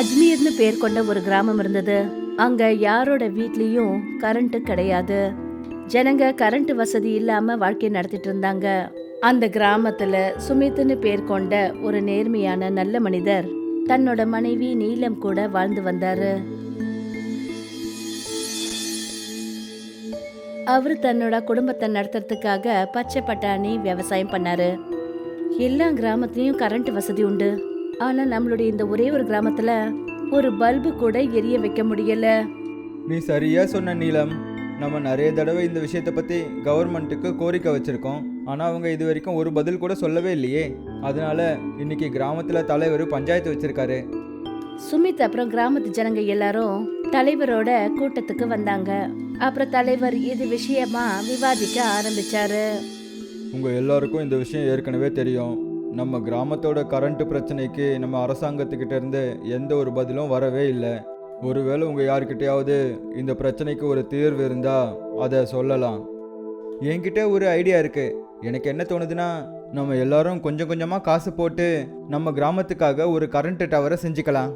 அஜ்மீர்னு பேர் கொண்ட ஒரு கிராமம் இருந்தது. அங்க யாரோட வீட்லயும் கரண்ட் கிடையாது. ஜனங்க கரண்ட் வசதி இல்லாம வாழ்க்கை நடத்திட்டு இருந்தாங்க. அந்த கிராமத்துல சுமித்னு பேர் கொண்ட ஒரு நேர்மையான நல்ல மனிதர் தன்னோட மனைவி நீலம் கூட வாழ்ந்து வந்தாரு. அவர் தன்னோட குடும்பத்தை நடத்துறதுக்காக பச்சை பட்டாணி விவசாயம் பண்ணாரு. எல்லா கிராமத்துலயும் கரண்ட் வசதி உண்டு. ஆனா நம்மளுடைய இந்த ஒரே ஒரு கிராமத்துல ஒரு பல்பு கூட எரிய வைக்க முடியல. நீ சரியா சொன்ன நீலம். நம்ம நிறைய தடவை இந்த விஷயத்தை பற்றி கவர்மெண்ட்டுக்கு கோரிக்கை வச்சுருக்கோம். ஆனால் அவங்க இது வரைக்கும் ஒரு பதில் கூட சொல்லவே இல்லையே. அதனால இன்னைக்கு கிராமத்தில் தலைவர் பஞ்சாயத்து வச்சிருக்காரு. சுமித் அப்புறம் கிராமத்து ஜனங்க எல்லாரும் தலைவரோட கூட்டத்துக்கு வந்தாங்க. அப்புறம் தலைவர் இது விஷயமா விவாதிக்க ஆரம்பிச்சாரு. உங்கள் எல்லாருக்கும் இந்த விஷயம் ஏற்கனவே தெரியும். நம்ம கிராமத்தோட கரண்ட் பிரச்சனைக்கு நம்ம அரசாங்கத்துக்கிட்ட இருந்து எந்த ஒரு பதிலும் வரவே இல்லை. ஒருவேளை உங்கள் யார்கிட்டயாவது இந்த பிரச்சனைக்கு ஒரு தீர்வு இருந்தால் அதை சொல்லலாம். என்கிட்ட ஒரு ஐடியா இருக்கு. எனக்கு என்ன தோணுதுன்னா நம்ம எல்லாரும் கொஞ்சம் கொஞ்சமாக காசு போட்டு நம்ம கிராமத்துக்காக ஒரு கரண்ட் டவரை செஞ்சுக்கலாம்.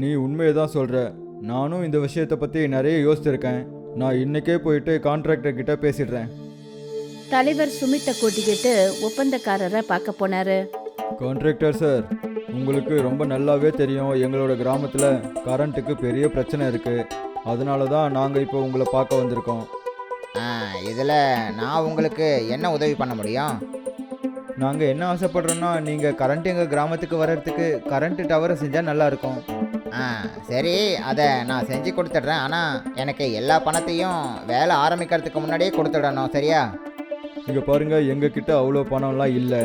நீ உண்மையை தான் சொல்கிற நானும் இந்த விஷயத்தை பற்றி நிறைய யோசிச்சிருக்கேன். நான் இன்னைக்கே போயிட்டு கான்ட்ராக்டர்கிட்ட பேசிடுறேன். தலைவர் சுமித்தை கூட்டிக்கிட்டு ஒப்பந்தக்காரரை பார்க்க போனாரு. கான்ட்ராக்டர் சார் உங்களுக்கு ரொம்ப நல்லாவே தெரியும். எங்களோட கிராமத்தில் கரண்ட்டுக்கு பெரிய பிரச்சனை இருக்குது அதனால தான் நாங்கள் இப்போ உங்களை பார்க்க வந்திருக்கோம். ஆ இதில் நான் உங்களுக்கு என்ன உதவி பண்ண முடியும்? நாங்கள் என்ன ஆசைப்படுறோன்னா நீங்கள் கரண்ட் எங்கள் கிராமத்துக்கு வர்றதுக்கு கரண்ட் டவரை செஞ்சால் நல்லாயிருக்கும் ஆ சரி அதை நான் செஞ்சு கொடுத்துட்றேன். ஆனால் எனக்கு எல்லா பணத்தையும் வேலை ஆரம்பிக்கிறதுக்கு முன்னாடியே கொடுத்துடணும் சரியா? இங்கே பாருங்கள் எங்ககிட்ட அவ்வளோ பணம்லாம் இல்லை.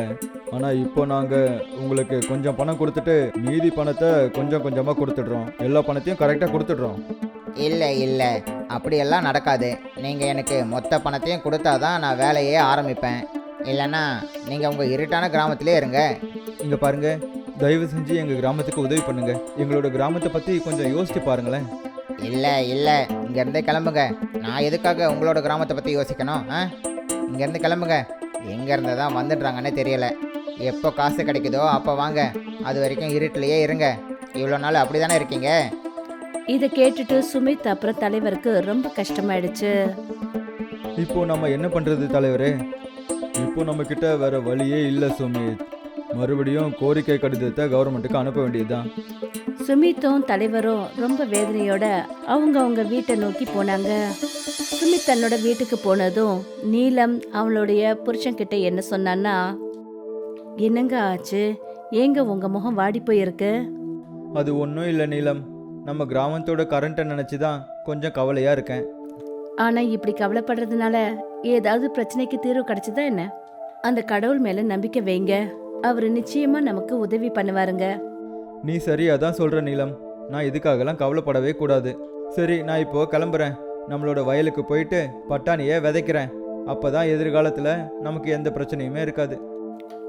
ஆனால் இப்போ நாங்கள் உங்களுக்கு கொஞ்சம் பணம் கொடுத்துட்டு மீதி பணத்தை கொஞ்சம் கொஞ்சமாக கொடுத்துட்றோம். எல்லா பணத்தையும் கரெக்டாக கொடுத்துட்றோம். இல்லை இல்லை. அப்படியெல்லாம் நடக்காது. நீங்கள் எனக்கு மொத்த பணத்தையும் கொடுத்தா தான் நான் வேலையே ஆரம்பிப்பேன். இல்லைன்னா நீங்கள் உங்கள் இருட்டான கிராமத்திலே இருங்க. இங்கே பாருங்க தயவு செஞ்சு எங்கள் கிராமத்துக்கு உதவி பண்ணுங்க. எங்களோட கிராமத்தை பற்றி கொஞ்சம் யோசிச்சு பாருங்களேன். இல்லை இல்லை. இங்கேருந்தே கிளம்புங்க. நான் எதுக்காக உங்களோட கிராமத்தை பற்றி யோசிக்கணும் ஆ? இங்கேருந்து கிளம்புங்க. எங்கேருந்து தான் வந்துடுறாங்கன்னே தெரியல. எப்போ காசு கிடைக்குதோ அப்போ வாங்க. அது வரைக்கும் இருட்டிலேயே இருங்க. இவ்வளோ நாள் அப்படி தானே இருக்கீங்க? இதை கேட்டுட்டு சுமித் அப்புறம் தலைவருக்கு ரொம்ப கஷ்டமாயிடுச்சு. இப்போ நம்ம என்ன பண்றது தலைவரே? இப்போ நம்ம கிட்ட வேற வழியே இல்லை சுமித். மறுபடியும் கோரிக்கை கடிதத்தை கவர்மெண்ட்டுக்கு அனுப்ப வேண்டியதுதான். சுமித்தும் தலைவரும் ரொம்ப வேதனையோட அவங்க அவங்க வீட்டை நோக்கி போனாங்க. சுமித் தன்னோட வீட்டுக்கு போனதும் நீலம் அவளுடைய புருஷன்கிட்ட என்ன சொன்னான்னா என்னங்க ஆச்சு? ஏங்க உங்க முகம் வாடி போயிருக்கு? அது ஒன்றும் இல்லை நீலம். நம்ம கிராமத்தோட கரண்ட்டை நினச்சி தான் கொஞ்சம் கவலையாக இருக்கேன். ஆனா இப்படி கவலைப்படுறதுனால ஏதாவது பிரச்சனைக்கு தீர்வு கிடைச்சதா என்ன? அந்த கடவுள் மேல நம்பிக்கை வைங்க. அவர் நிச்சயமா நமக்கு உதவி பண்ணுவாருங்க. நீ சரியாக தான் சொல்கிற நீலம். நான் இதுக்காகலாம் கவலைப்படவே கூடாது. சரி நான் இப்போ கிளம்புறேன். நம்மளோட வயலுக்கு போயிட்டு பட்டாணியை விதைக்கிறேன். அப்போ தான் எதிர்காலத்தில் நமக்கு எந்த பிரச்சனையுமே இருக்காது.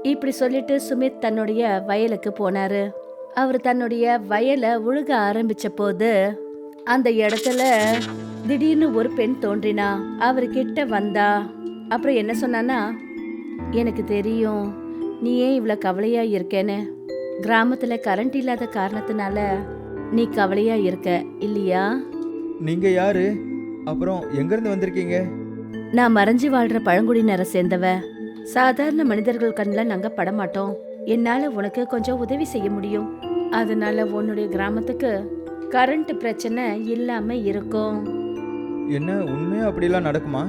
இப்படி சொல்லிட்டு சுமித் தன்னுடைய வயலுக்கு போனாரு. அவர் தன்னுடைய வயலை உழுக ஆரம்பிச்ச போது அந்த இடத்துல திடீர்னு ஒரு பெண் தோன்றினா அவர்கிட்ட வந்தா அப்புறம் என்ன சொன்னான்னா எனக்கு தெரியும் நீ ஏன் இவ்வளோ கவலையா இருக்கேன்னு? கிராமத்துல கரண்ட் இல்லாத காரணத்தினால நீ கவலையா இருக்க இல்லையா? நீங்கள் யாரு? அப்புறம் எங்கேருந்து வந்திருக்கீங்க? நான் மறைஞ்சு வாழ்ற பழங்குடியினரை சேர்ந்தவ. சாதாரண மனிதர்கள் கண்ணில் நாங்க படமாட்டோம் என்னால உனக்கு கொஞ்சம் உதவி செய்ய முடியும். அதனால உன்னுடைய கிராமத்துக்கு கரண்ட் பிரச்சனை இல்லாம இருக்கும். என்ன உண்மையாக அப்படிலாம் நடக்குமா?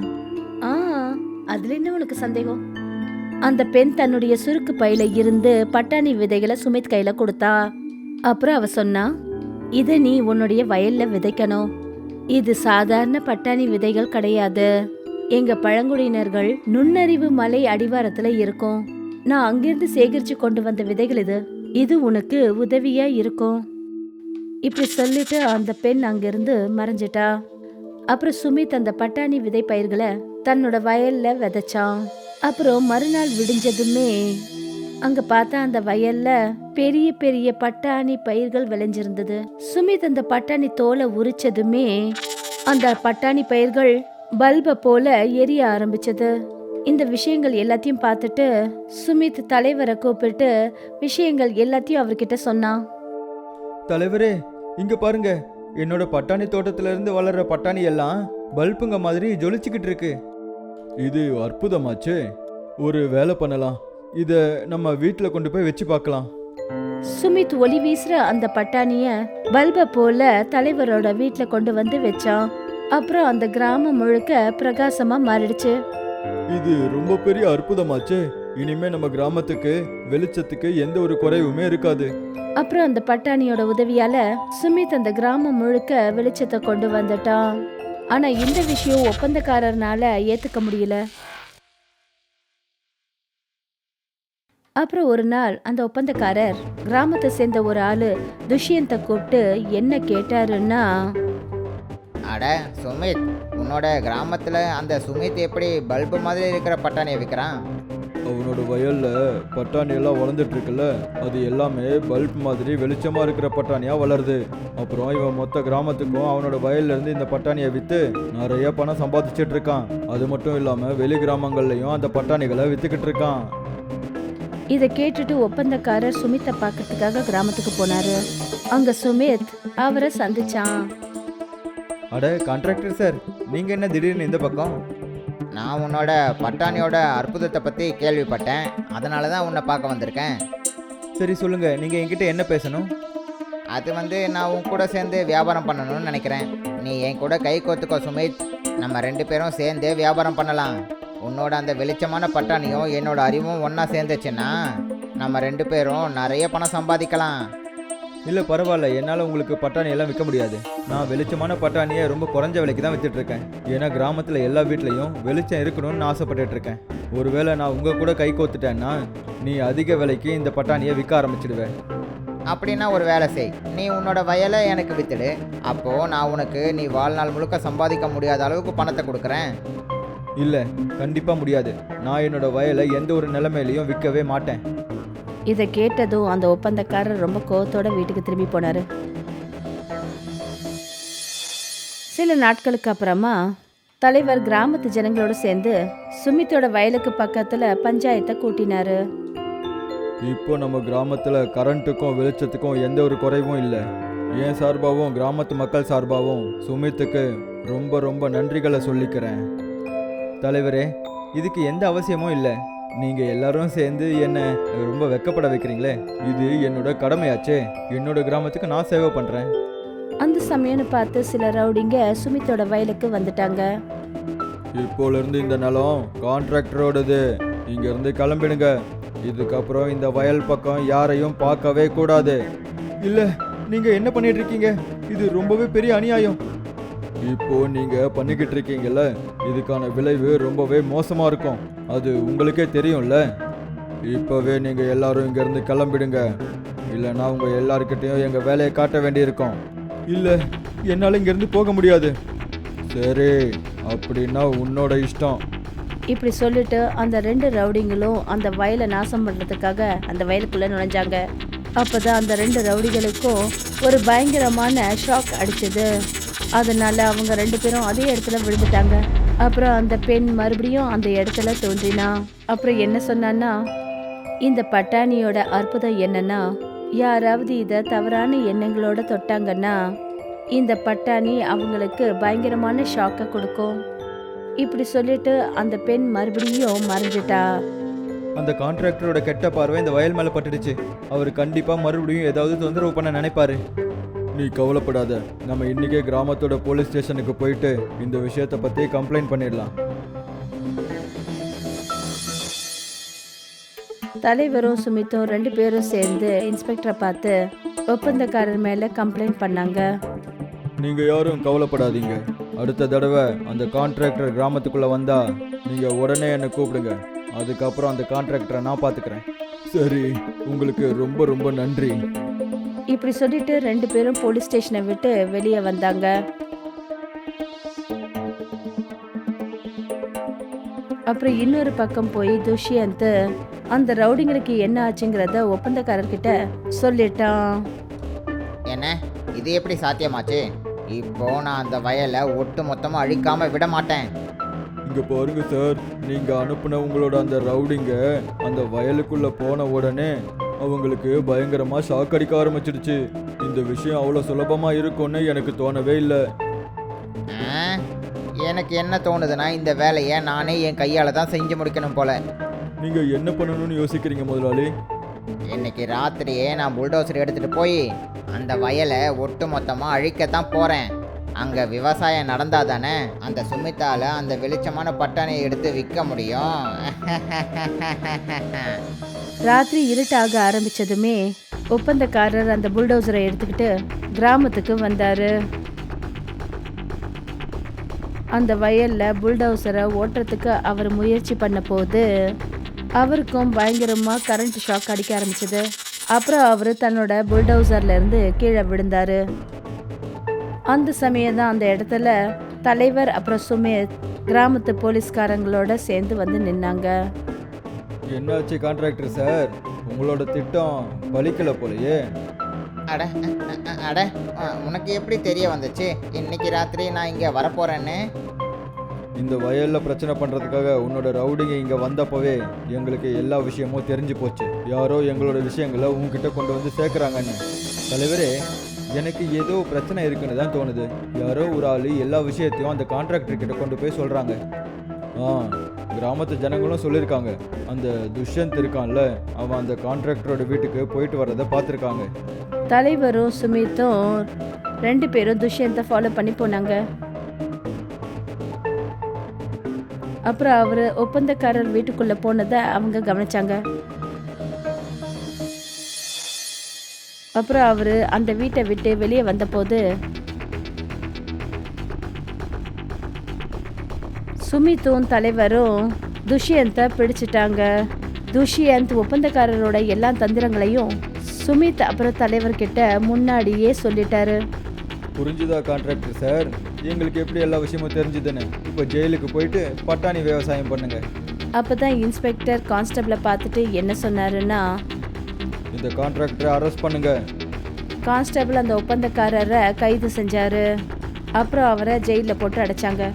ஆ அதுல என்ன உனக்கு சந்தேகம்? அந்த பெண் தன்னுடைய சுருக்கு பையில இருந்து பட்டாணி விதைகளை சுமித் கையில கொடுத்தா. அப்புறம் அவ சொன்னா இத நீ உன்னுடைய வயல்ல விதைக்கணும். இது சாதாரண பட்டாணி விதைகள் கிடையாது. எங்க பழங்குடியினர்கள் நுண்ணறிவு மலை அடிவாரத்துல இருக்கும். நான் அங்கிருந்து சேகரிச்சு கொண்டு வந்த விதைகள் இது. இது உனக்கு உதவியா இருக்கும். இப்படி சொல்லிட்டு அந்த பெண் அங்கிருந்து மறைஞ்சிட்டா. அப்புறம் சுமித் அந்த பட்டாணி விதை பயிர்களை தன்னோட வயல்ல விதைச்சான். அப்புறம் மறுநாள் விடிஞ்சதுமே அங்க பார்த்தா அந்த வயல்ல பெரிய பெரிய பட்டாணி பயிர்கள் விளைஞ்சிருந்தது. சுமித் அந்த பட்டாணி தோலை உரிச்சதுமே அந்த பட்டாணி பயிர்கள் பல்ப போல எரிய ஆரம்பிச்சது. இந்த விஷயங்கள் எல்லாத்தையும் பார்த்துட்டு சுமித் தலைவரை கூப்பிட்டு விஷயங்கள் எல்லாத்தையும் அவர்கிட்ட சொன்னான். தலைவரே இங்க பாருங்க. என்னோட பட்டாணி தோட்டத்துல இருந்து வளர்ற பட்டாணி எல்லாம் பல்புங்க மாதிரி ஜொலிச்சுக்கிட்டு இருக்கு. இது அற்புதமாச்சே. ஒரு வேலை பண்ணலாம். இத நம்ம வீட்டில் கொண்டு போய் வச்சு பார்க்கலாம். சுமித் ஒளி வீசுற அந்த பட்டாணிய பல்ப போல தலைவரோட வீட்ல கொண்டு வந்து வச்சான். அப்புறம் அந்த கிராமம் முழுக்க பிரகாசமா மாறிடுச்சு. இது ரொம்ப பெரிய அற்புதமாச்சே. இனிமே நம்ம கிராமத்துக்கு வெளிச்சத்துக்கு எந்த ஒரு குறைவுமே இருக்காது. அப்புறம் அந்த பட்டாணியோட உதவியால சுமித் அந்த கிராமம் முழுக்க வெளிச்சத்தை கொண்டு வந்துட்டான். ஆனா இந்த விஷயம் ஒப்பந்தக்காரர்னால ஏத்துக்க முடியல. அப்புறம் ஒரு நாள் அந்த ஒப்பந்தக்காரர் கிராமத்தை சேர்ந்த ஒரு ஆளு துஷ்யந்த கூப்பிட்டு என்ன கேட்டாருன்னா அட சுமித் உன்னோட கிராமத்தில் அந்த சுமித் எப்படி பல்பு மாதிரி இருக்கிற பட்டாணியை விற்கிறான் அவனோட வயல்ல பட்டாணி எல்லாம் வளர்ந்துட்டு இருக்குல்ல அது எல்லாமே பல்ப் மாதிரி வெளிச்சமா இருக்கிற பட்டாணியா வளருது. அப்புறம் இவன் மொத்த கிராமத்துக்கும் அவனோட வயல்ல இருந்து இந்த பட்டாணியை வித்து நிறைய பணம் சம்பாதிச்சிட்டு இருக்கான். அது மட்டும் இல்லாம வெளி கிராமங்கள்லயும் அந்த பட்டாணிகளை வித்துக்கிட்டு இருக்கான். இதை கேட்டுட்டு ஒப்பந்தக்காரர் சுமித்தை பார்க்கறதுக்காக கிராமத்துக்கு போனாரு. அங்க சுமித் அவரை சந்திச்சான். அட கான்ட்ராக்டர் சார் நீங்க என்ன திடீர்னு இந்த பக்கம்? நான் உன்னோட பட்டாணியோட அற்புதத்தை பற்றி கேள்விப்பட்டேன். அதனால தான் உன்னை பார்க்க வந்திருக்கேன். சரி சொல்லுங்க நீங்க என்கிட்ட என்ன பேசணும்? அது வந்து நான் உன் கூட சேர்ந்து வியாபாரம் பண்ணணும்னு நினைக்கிறேன். நீ என் கூட கை கோத்துக்கோ சுமித். நம்ம ரெண்டு பேரும் சேர்ந்து வியாபாரம் பண்ணலாம். உன்னோட அந்த வெளிச்சமான பட்டாணியும் என்னோட அறிவும் ஒன்றா சேர்ந்துச்சுன்னா நம்ம ரெண்டு பேரும் நிறைய பணம் சம்பாதிக்கலாம். இல்ல பரவாயில்ல. என்னால உங்களுக்கு பட்டாணி எல்லாம் விற்க முடியாது. நான் வெளிச்சமான பட்டாணியை ரொம்ப குறைஞ்ச விலைக்கு தான் வித்துட்டு இருக்கேன் ஏன்னா கிராமத்துல எல்லா வீட்லயும் வெளிச்சம் இருக்கணும்னு ஆசைப்பட்டுட்டு இருக்கேன் ஒருவேளை நான் உங்க கூட கை கோத்துட்டேன்னா நீ அதிக விலைக்கு இந்த பட்டாணியை விற்க ஆரம்பிச்சிடுவேன் அப்படின்னா ஒரு வேலை செய். நீ உன்னோட வயலை எனக்கு வித்துடு. அப்போது நான் உனக்கு நீ வாழ்நாள் முழுக்க சம்பாதிக்க முடியாத அளவுக்கு பணத்தை கொடுக்குறேன். இல்ல கண்டிப்பா முடியாது. நான் என்னோட வயலை எந்த ஒரு நிலைமையிலையும் விற்கவே மாட்டேன். இதை கேட்டதும் அந்த ஒப்பந்தக்காரர் ரொம்ப கோவத்தோட வீட்டுக்கு திரும்பி போனாரு. சில நாட்களுக்கு அப்புறமா தலைவர் கிராமத்து ஜனங்களோட சேர்ந்து சுமித்தோட வயலுக்கு பக்கத்துல பஞ்சாயத்தை கூட்டினாரு. இப்போ நம்ம கிராமத்துல கரண்ட்டுக்கும் வெளிச்சத்துக்கும் எந்த ஒரு குறைவும் இல்லை. என் சார்பாகவும் கிராமத்து மக்கள் சார்பாகவும் சுமித்துக்கு ரொம்ப ரொம்ப நன்றிகளை சொல்லிக்கிறேன். தலைவரே இதுக்கு எந்த அவசியமும் இல்லை. நீங்க எல்லாரும் சேர்ந்து என்ன ரொம்ப வெக்கப்பட வைக்கிறீங்களே? இது என்னோட கடமையாச்சே. என்னோட கிராமத்துக்கு நான் சேவை பண்றேன். அந்த சமயம்னு பார்த்து சில ரவுடிங்க சுமித்தோட வயலுக்கு வந்துட்டாங்க. இப்போல இருந்து இந்த நிலம் கான்ட்ராக்டரோடது இங்க இருந்து கிளம்பிடுங்க. இதுக்கப்புறம் இந்த வயல் பக்கம் யாரையும் பார்க்கவே கூடாது. இல்ல நீங்க என்ன பண்ணிட்டு இருக்கீங்க? இது ரொம்பவே பெரிய அநியாயம். இப்போ நீங்க பண்ணிக்கிட்டு இருக்கீங்கல்ல இதுக்கான விளைவு ரொம்பவே மோசமா இருக்கும். அது உங்களுக்கே தெரியும்ல? இப்போவே நீங்க எல்லாரும் இங்க இருந்து கிளம்பிடுங்க. இல்லைன்னா உங்க எல்லாருக்கிட்டையும் எங்க வேலையை காட்ட வேண்டியிருக்கும். இல்ல என்னால இங்க இருந்து போக முடியாது. சரி அப்படின்னா உன்னோட இஷ்டம். இப்படி சொல்லிட்டு அந்த ரெண்டு ரவுடிங்களும் அந்த வயலை நாசம் பண்ணுறதுக்காக அந்த வயலுக்குள்ளே நுழைஞ்சாங்க. அப்பதான் அந்த ரெண்டு ரவுடிகளுக்கும் ஒரு பயங்கரமான ஷாக் அடிச்சது. அதனால அவங்க ரெண்டு பேரும் அதே இடத்துல விழுந்துட்டாங்க. அப்புறம் அந்த பெண் மறுபடியும் அந்த இடத்துல தோன்றினா அப்புறம் என்ன சொன்னான்னா இந்த பட்டாணியோட அற்புதம் என்னன்னா யாராவது இதை தவறான எண்ணங்களோட தொட்டாங்கன்னா இந்த பட்டாணி அவங்களுக்கு பயங்கரமான ஷாக்கை கொடுக்கும். இப்படி சொல்லிட்டு அந்த பெண் மறுபடியும் மறைஞ்சிட்டா. அந்த கான்ட்ராக்டரோட கெட்ட பார்வை இந்த வயல் மேலே பட்டுடுச்சு. அவர் கண்டிப்பா மறுபடியும் ஏதாவது தொந்தரவு பண்ண நினைப்பாரு. நீ கவலைப்படாத. நம்ம இன்னைக்கே கிராமத்தோட போலீஸ் ஸ்டேஷனுக்கு போயிட்டு இந்த விஷயத்தை பத்தி கம்ப்ளைண்ட் பண்ணிடலாம். தலைவரும் சுமித்தும் ரெண்டு பேரும் சேர்ந்து இன்ஸ்பெக்டரை பார்த்து ஒப்பந்தக்காரர் மேல கம்ப்ளைண்ட் பண்ணாங்க. நீங்க யாரும் கவலைப்படாதீங்க. அடுத்த தடவை அந்த கான்ட்ராக்டர் கிராமத்துக்குள்ள வந்தா நீங்க உடனே என்னை கூப்பிடுங்க. அதுக்கப்புறம் அந்த கான்ட்ராக்டரை நான் பாத்துக்கிறேன். சரி உங்களுக்கு ரொம்ப ரொம்ப நன்றி. இப்படி சொல்லிட்டு ரெண்டு பேரும் போலீஸ் ஸ்டேஷனை விட்டு வெளியே வந்தாங்க. அப்புறம் இன்னொரு பக்கம் போய் துஷ்யந்த் அந்த ரவுடிங்களுக்கு என்ன ஆச்சுங்கிறத ஒப்பந்தக்காரர்கிட்ட சொல்லிட்டான். என்ன? இது எப்படி சாத்தியமாச்சு? இப்போ நான் அந்த வயலை ஒட்டு மொத்தமாக அழிக்காம விட மாட்டேன். இங்க பாருங்க சார் நீங்க அனுப்புன உங்களோட அந்த ரவுடிங்க அந்த வயலுக்குள்ள போன உடனே அவங்களுக்கு பயங்கரமா ஷாக் அடிக்க ஆரம்பிச்சிடுச்சு. இந்த விஷயம் அவ்வளோ சுலபமா இருக்கும்னு எனக்கு தோணவே இல்லை? எனக்கு என்ன தோணுதுன்னா இந்த வேலையை நானே என் கையால் தான் செஞ்சு முடிக்கணும் போல. நீங்க என்ன பண்ணணும்னு யோசிக்கிறீங்க முதலாளி? இன்னைக்கு ராத்திரியே நான் புல்டோசர் எடுத்துகிட்டு போய் அந்த வயலை ஒட்டு மொத்தமாக அழிக்கத்தான் போகிறேன் அங்கே விவசாயம் நடந்தால் தானே அந்த சுமித்தால அந்த வெளிச்சமான பட்டாணியை எடுத்து விற்க முடியும். ராத்திரி இருட்டாக ஆரம்பிச்சதுமே ஒப்பந்தக்காரர் அந்த புல்டோசரை எடுத்துக்கிட்டு கிராமத்துக்கு வந்தாரு. அந்த வயல்ல புல்டோசரை ஓட்டுறதுக்கு அவர் முயற்சி பண்ண போது அவருக்கும் பயங்கரமா கரண்ட் ஷாக் அடிக்க ஆரம்பிச்சது. அப்புறம் அவர் தன்னோட புல்டோசர்ல இருந்து கீழே விழுந்தாரு. அந்த சமயம் தான் அந்த இடத்துல தலைவர் அப்புறம் சுமேத் கிராமத்து போலீஸ்காரங்களோட சேர்ந்து வந்து நின்னாங்க. என்னாச்சு கான்ட்ராக்டர் சார் உங்களோட திட்டம் பலிக்கல போலயே. அட அட உனக்கு எப்படி தெரிய வந்துச்சு? இன்னைக்கு ராத்திரி நான் இங்கே வரப்போகிறேன்னு இந்த வயல்ல பிரச்சனை பண்றதுக்காக உன்னோட ரவுடிங்க இங்க வந்தப்பவே எங்களுக்கு எல்லா விஷயமும் தெரிஞ்சு போச்சு. யாரோ எங்களோட விஷயங்களை உங்ககிட்ட கொண்டு வந்து சேர்க்குறாங்கன்னு. தலைவரே எனக்கு ஏதோ பிரச்சனை இருக்குன்னு தான் தோணுது. யாரோ ஒரு ஆள் எல்லா விஷயத்தையும் அந்த கான்ட்ராக்டர் கிட்ட கொண்டு போய் சொல்றாங்க. ஆ கிராமத்து ஜனங்களும் சொல்லியிருக்காங்க. அந்த துஷ்யந்த் இருக்கான்ல அவன் அந்த கான்ட்ராக்டரோட வீட்டுக்கு போயிட்டு வர்றதை பார்த்துருக்காங்க. தலைவரும் சுமித்தும் ரெண்டு பேரும் துஷ்யந்தை ஃபாலோ பண்ணி போனாங்க. அப்புறம் அவர் ஒப்பந்தக்காரர் வீட்டுக்குள்ள போனதை அவங்க கவனிச்சாங்க. அப்புறம் அவர் அந்த வீட்டை விட்டு வெளியே வந்தபோது சுமித்தும் தலைவரும் துஷ்யந்தை பிடிச்சிட்டாங்க. துஷ்யந்த் ஒப்பந்தக்காரரோட எல்லா தந்திரங்களையும் சுமித் அப்புறம் தலைவர்கிட்ட முன்னாடியே சொல்லிட்டாரு. புரிஞ்சுதா கான்ட்ராக்டர் சார் எங்களுக்கு எப்படி எல்லா விஷயமும் தெரிஞ்சுதுன்னு? இப்போ ஜெயிலுக்கு போயிட்டு பட்டாணி விவசாயம் பண்ணுங்க. அப்பதான் இன்ஸ்பெக்டர் கான்ஸ்டபிளை பார்த்துட்டு என்ன சொன்னாருன்னா இந்த கான்ட்ராக்டரை அரெஸ்ட் பண்ணுங்க. கான்ஸ்டபிள் அந்த ஒப்பந்தக்காரரை கைது செஞ்சாரு. அப்புறம் அவரை ஜெயிலில் போட்டு அடைச்சாங்க.